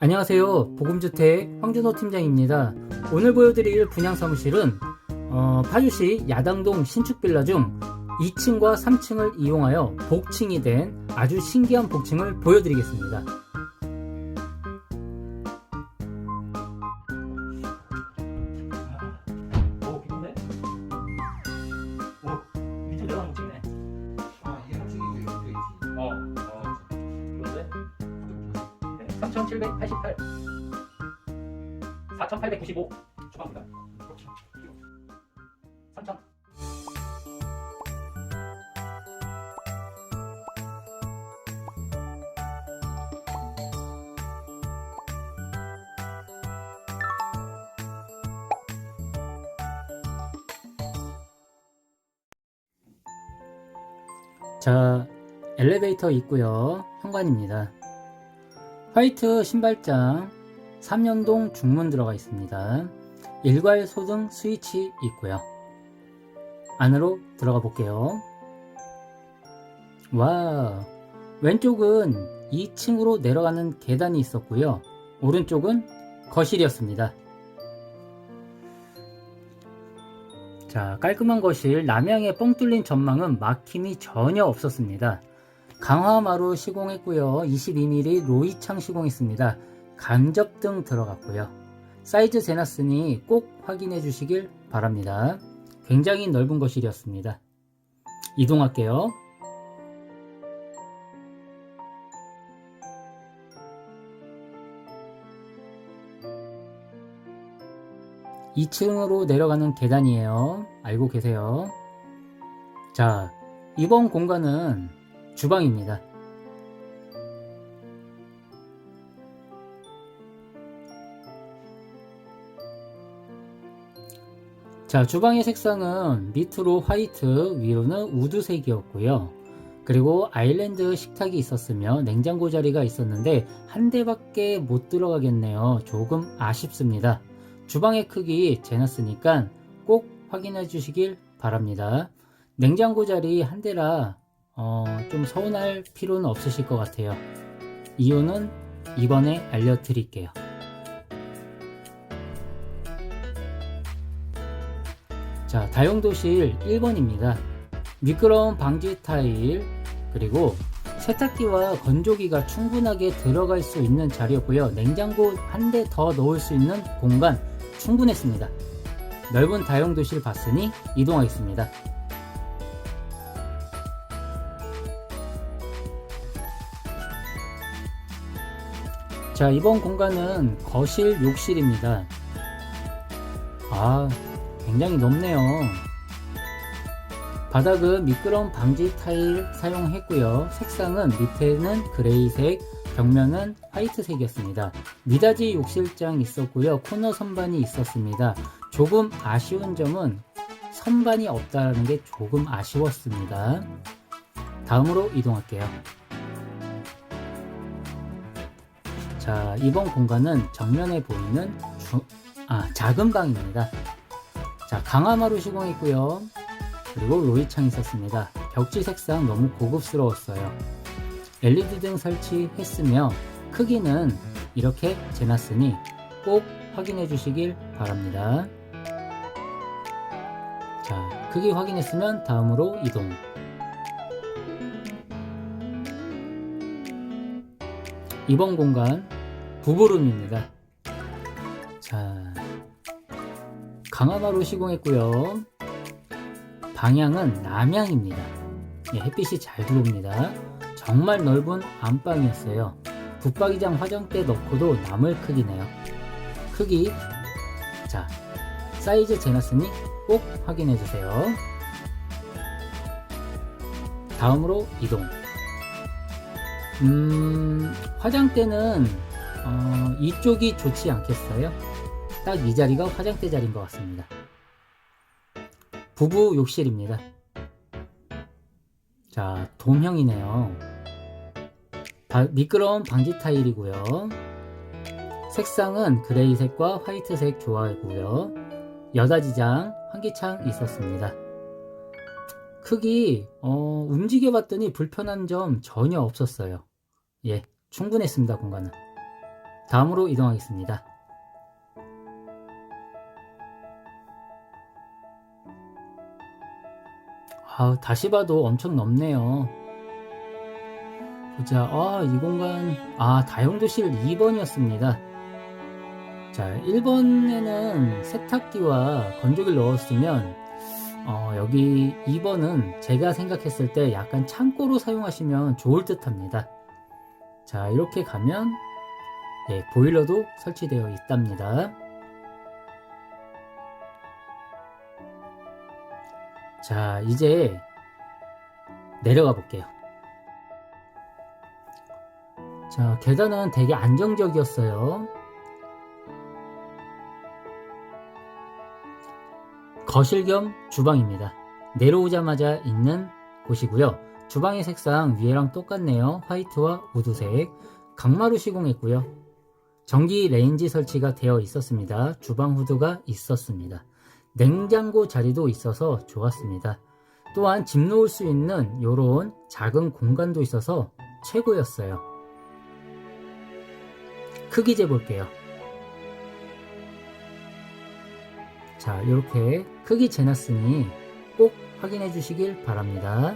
안녕하세요. 보금주택 황준호 팀장입니다. 오늘 보여드릴 분양 사무실은 어, 파주시 야당동 신축빌라 중 2층과 3층을 이용하여 복층이 된 아주 신기한 복층을 보여드리겠습니다. 3,788 4,895 주방입니다 3,000 자, 엘리베이터 있고요. 현관입니다. 화이트 신발장 3년동 중문 들어가 있습니다. 일괄 소등 스위치 있고요. 안으로 들어가 볼게요. 와, 왼쪽은 2층으로 내려가는 계단이 있었고요. 오른쪽은 거실이었습니다. 자, 깔끔한 거실, 남향에 뻥 뚫린 전망은 막힘이 전혀 없었습니다. 강화마루 시공했고요. 22mm 로이창 시공했습니다. 간접등 들어갔고요. 사이즈 재놨으니 꼭 확인해 주시길 바랍니다. 굉장히 넓은 거실이었습니다. 이동할게요. (2층으로) 내려가는 계단이에요 알고 계세요 자 이번 공간은 주방입니다. 자, 주방의 색상은 밑으로 화이트, 위로는 우드색이었고요. 그리고 아일랜드 식탁이 있었으며 냉장고 자리가 있었는데 한 대밖에 못 들어가겠네요. 조금 아쉽습니다. 주방의 크기 재놨으니까 꼭 확인해 주시길 바랍니다. 냉장고 자리 한 대라 어, 좀 서운할 필요는 없으실 것 같아요. 이유는 이번에 알려드릴게요. 자, 다용도실 1번입니다. 미끄러운 방지 타일, 그리고 세탁기와 건조기가 충분하게 들어갈 수 있는 자리였고요. 냉장고 한 대 더 넣을 수 있는 공간 충분했습니다. 넓은 다용도실 봤으니 이동하겠습니다. 자, 이번 공간은 거실 욕실입니다. 아, 굉장히 넓네요. 바닥은 미끄럼 방지 타일 사용했고요. 색상은 밑에는 그레이색, 벽면은 화이트색이었습니다. 미닫이 욕실장 있었고요. 코너 선반이 있었습니다. 조금 아쉬운 점은 선반이 없다는 게 조금 아쉬웠습니다. 다음으로 이동할게요. 자, 이번 공간은 정면에 보이는 주, 아, 작은 방입니다. 자, 강화마루 시공했고요. 그리고 로이창이 있었습니다. 벽지 색상 너무 고급스러웠어요. LED 등 설치했으며 크기는 이렇게 재놨으니 꼭 확인해 주시길 바랍니다. 자, 크기 확인했으면 다음으로 이동. 이번 공간 부부룸입니다. 자, 강화마루 시공했고요. 방향은 남향입니다. 예, 햇빛이 잘 들어옵니다. 정말 넓은 안방이었어요. 붙박이장 화장대 넣고도 남을 크기네요. 크기 자 사이즈 재놨으니 꼭 확인해 주세요. 다음으로 이동. 음, 화장대는 어, 이쪽이 좋지 않겠어요? 딱 이 자리가 화장대 자리인 것 같습니다. 부부 욕실입니다. 자, 돔형이네요. 바- 미끄러운 방지 타일이고요. 색상은 그레이색과 화이트색 조화이고요. 여다지장 환기창 있었습니다. 크기 어, 움직여 봤더니 불편한 점 전혀 없었어요. 예, 충분했습니다 공간은. 다음으로 이동하겠습니다. 아, 다시 봐도 엄청 넓네요. 보자. 아, 이 공간, 아, 다용도실 2번이었습니다. 자, 1번에는 세탁기와 건조기를 넣었으면, 어, 여기 2번은 제가 생각했을 때 약간 창고로 사용하시면 좋을 듯 합니다. 자, 이렇게 가면, 예, 보일러도 설치되어 있답니다. 자, 이제 내려가 볼게요. 자, 계단은 되게 안정적이었어요. 거실 겸 주방입니다. 내려오자마자 있는 곳이고요. 주방의 색상 위에랑 똑같네요. 화이트와 우드색. 강마루 시공했고요. 전기 레인지 설치가 되어 있었습니다. 주방 후드가 있었습니다. 냉장고 자리도 있어서 좋았습니다. 또한 짐 놓을 수 있는 이런 작은 공간도 있어서 최고였어요. 크기 재볼게요. 자, 이렇게 크기 재놨으니 꼭 확인해 주시길 바랍니다.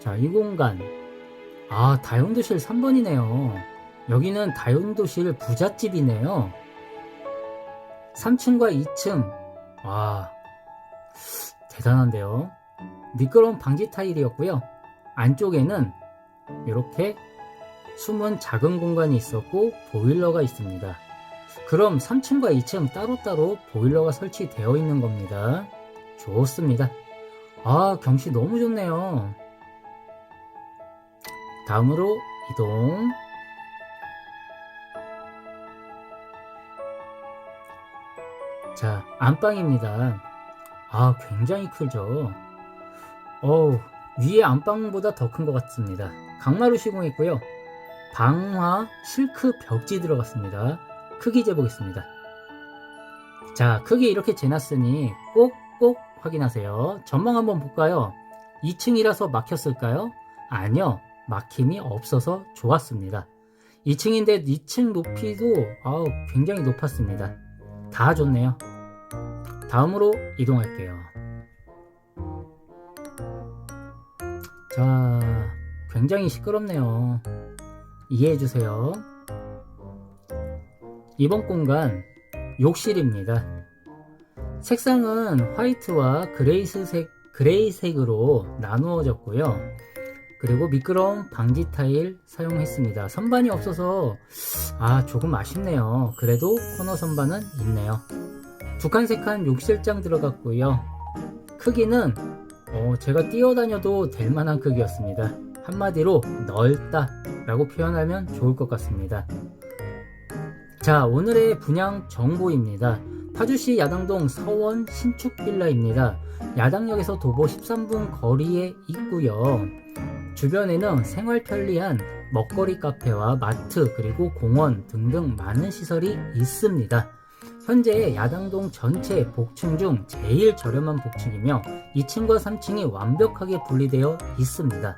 자, 이 공간. 아, 다용도실 3번이네요. 여기는 다용도실 부잣집이네요. 3층과 2층. 와, 대단한데요. 미끄러운 방지 타일이었고요. 안쪽에는 이렇게 숨은 작은 공간이 있었고 보일러가 있습니다. 그럼 3층과 2층 따로따로 보일러가 설치되어 있는 겁니다. 좋습니다. 아, 경치 너무 좋네요. 다음으로 이동. 자, 안방입니다. 아, 굉장히 크죠. 어우, 위에 안방보다 더 큰 것 같습니다. 강마루 시공했고요. 방화 실크 벽지 들어갔습니다. 크기 재보겠습니다. 자, 크기 이렇게 재놨으니 꼭꼭 확인하세요. 전망 한번 볼까요? 2층이라서 막혔을까요? 아니요. 막힘이 없어서 좋았습니다. 2층인데 2층 높이도 아우, 굉장히 높았습니다. 다 좋네요. 다음으로 이동할게요. 자, 굉장히 시끄럽네요. 이해해주세요. 이번 공간 욕실입니다. 색상은 화이트와 그레이스색, 그레이색으로 나누어졌고요. 그리고 미끄러운 방지 타일 사용했습니다. 선반이 없어서 아 조금 아쉽네요. 그래도 코너 선반은 있네요. 칸 욕실장 들어갔고요. 크기는 어, 제가 뛰어다녀도 될 만한 크기였습니다. 한마디로 넓다 라고 표현하면 좋을 것 같습니다. 자, 오늘의 분양 정보입니다. 파주시 야당동 서원 신축 빌라입니다. 야당역에서 도보 13분 거리에 있고요. 주변에는 생활 편리한 먹거리 카페와 마트 그리고 공원 등등 많은 시설이 있습니다. 현재 야당동 전체 복층 중 제일 저렴한 복층이며 2층과 3층이 완벽하게 분리되어 있습니다.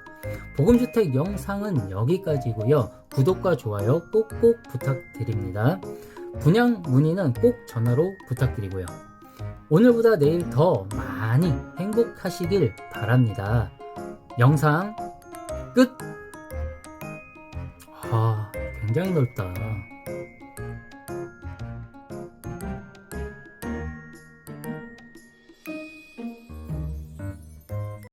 보금주택 영상은 여기까지고요. 구독과 좋아요 꼭꼭 부탁드립니다. 분양 문의는 꼭 전화로 부탁드리고요. 오늘보다 내일 더 많이 행복하시길 바랍니다. 영상 끝! 아, 굉장히 넓다.